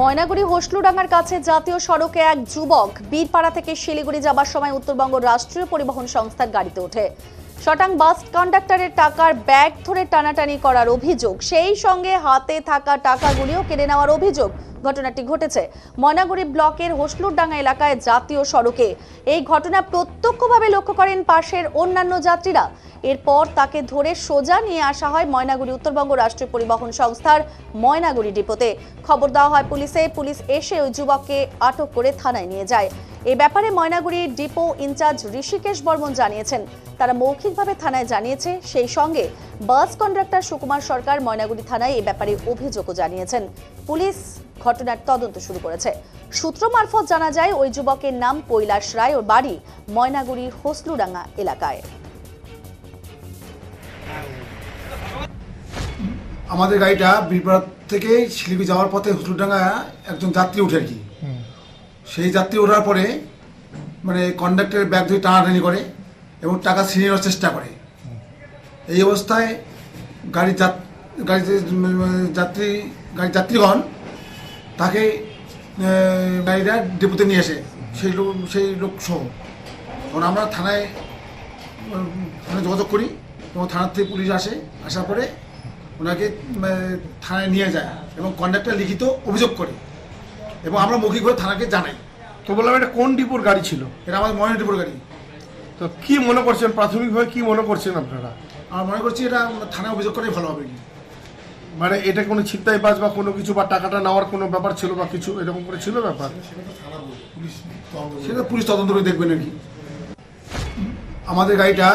ময়নাগুড়ি হোসলুডাঙ্গার কাছে জাতীয় সড়কে এক যুবক বীরপাড়া থেকে শিলিগুড়ি যাবার সময় উত্তরবঙ্গ রাষ্ট্রীয় পরিবহন সংস্থার গাড়িতে ওঠে। শটাং বাস কন্ডাক্টরের টাকার ব্যাগ ধরে টানাটানি করার অভিযোগ। সেই সঙ্গে হাতে থাকা টাকাগুলিও কেড়ে নেওয়ার অভিযোগ। ঘটনাটি ঘটেছে ময়নাগুড়ি ব্লকের হোসলুরডাঙ্গা এলাকায় জাতীয় সড়কে। এই ঘটনা প্রত্যক্ষভাবে লক্ষ্য করেন পাশের অন্যান্য যাত্রীরা। এরপর তাকে ধরে সোজা নিয়ে আসা হয় ময়নাগুড়ি উত্তরবঙ্গ রাষ্ট্রীয় পরিবহন সংস্থার ময়নাগুড়ি ডিপোতে। খবর দেওয়া হয় পুলিশে। পুলিশ এসে ওই যুবককে আটক করে থানায় নিয়ে যায়। এ ব্যাপারে ময়নাগুড়ির depot in charge Rishikesh Barman জানিয়েছেন। তারা মৌখিকভাবে থানায় জানিয়েছে সেই সঙ্গে বাস কন্ডাক্টর সুকুমার সরকার ময়নাগুড়ি থানায় এ ব্যাপারে অভিযোগও জানিয়েছেন। পুলিশ ঘটনার তদন্ত শুরু করেছে। সূত্র মারফত জানা যায় ওই যুবকের নাম কৈলাস রায় ওর বাড়ি ময়নাগুড়ির হোসলুডাঙ্গা এলাকায়। আমাদের গাড়িটা বীরপাড়া থেকে শিলিগুড়ি যাওয়ার পথে হুসুরডাঙ্গা একজন যাত্রী উঠে আর কি। সেই যাত্রী ওঠার পরে মানে কন্ডাক্টরের ব্যাগ ধরে টানাটানি করে এবং টাকা ছিনিয়ে নেওয়ার চেষ্টা করে। এই অবস্থায় যাত গাড়িতে যাত্রী গাড়ির যাত্রীগণ তাকে গাড়িটা ডিপোতে নিয়ে আসে। সেই লোক সেই লোক সহ। তখন আমরা থানায় থানায় যোগাযোগ করি এবং থানার থেকে পুলিশ আসে। আসার পরে ওনাকে থানায় নিয়ে যায় এবং কন্ডাক্টর লিখিত অভিযোগ করে। এবং আমরা মৌখিকভাবে থানাকে জানাই। তো বললাম এটা কোন ডিপোর গাড়ি ছিল? এটা আমাদের ময়না ডিপোর গাড়ি। তো কি মনে করছেন? প্রাথমিকভাবে কি মনে করছেন আপনারা? আমরা মনে করছি এটা থানায় অভিযোগ করেই ভালো হবে। মানে এটা কোনো ছিনতাই বাজ বা কোনো কিছু বা টাকাটা নেওয়ার কোনো ব্যাপার ছিল বা কিছু এরকম করে ছিল ব্যাপার? সেটা পুলিশ তদন্ত করে দেখবে নাকি। আমাদের গাড়িটা